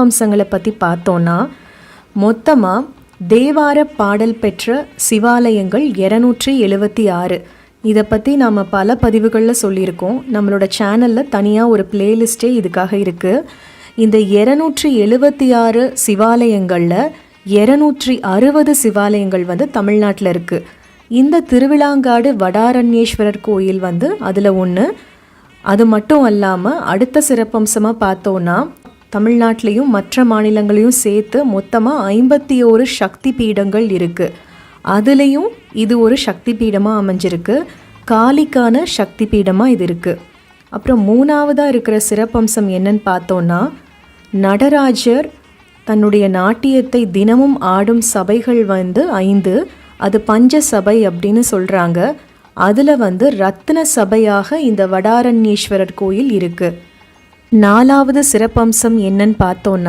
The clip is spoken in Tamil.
அம்சங்களை பற்றி பார்த்தோன்னா மொத்தமாக தேவார பாடல் பெற்ற சிவாலயங்கள் இரநூற்றி எழுபத்தி ஆறு. இதை பற்றி நாம் பல பதிவுகளில் சொல்லியிருக்கோம். நம்மளோட சேனலில் தனியாக ஒரு பிளேலிஸ்ட்டே இதுக்காக இருக்குது இந்த இரநூற்றி எழுபத்தி ஆறு சிவாலயங்களில் இரநூற்றி அறுபது சிவாலயங்கள் வந்து தமிழ்நாட்டில் இருக்குது இந்த திருவிழாங்காடு வடாரண்யேஸ்வரர் கோயில் வந்து அதில் ஒன்று அது மட்டும் அல்லாமல் அடுத்த சிறப்பம்சமாக பார்த்தோன்னா தமிழ்நாட்டிலையும் மற்ற மாநிலங்களையும் சேர்த்து மொத்தமாக ஐம்பத்தி ஓரு சக்தி பீடங்கள் இருக்குது அதுலேயும் இது ஒரு சக்தி பீடமாக அமைஞ்சிருக்கு. காளிக்கான சக்தி பீடமாக இது இருக்குது அப்புறம் மூணாவதாக இருக்கிற சிறப்பம்சம் என்னன்னு பார்த்தோன்னா நடராஜர் தன்னுடைய நாட்டியத்தை தினமும் ஆடும் சபைகள் வந்து ஐந்து அது பஞ்ச சபை அப்படின்னு சொல்கிறாங்க அதில் வந்து ரத்ன சபையாக இந்த வடாரண்யேஸ்வரர் கோயில் இருக்குது நாலாவது சிறப்பம்சம் என்னன்னு பார்த்தோன்னா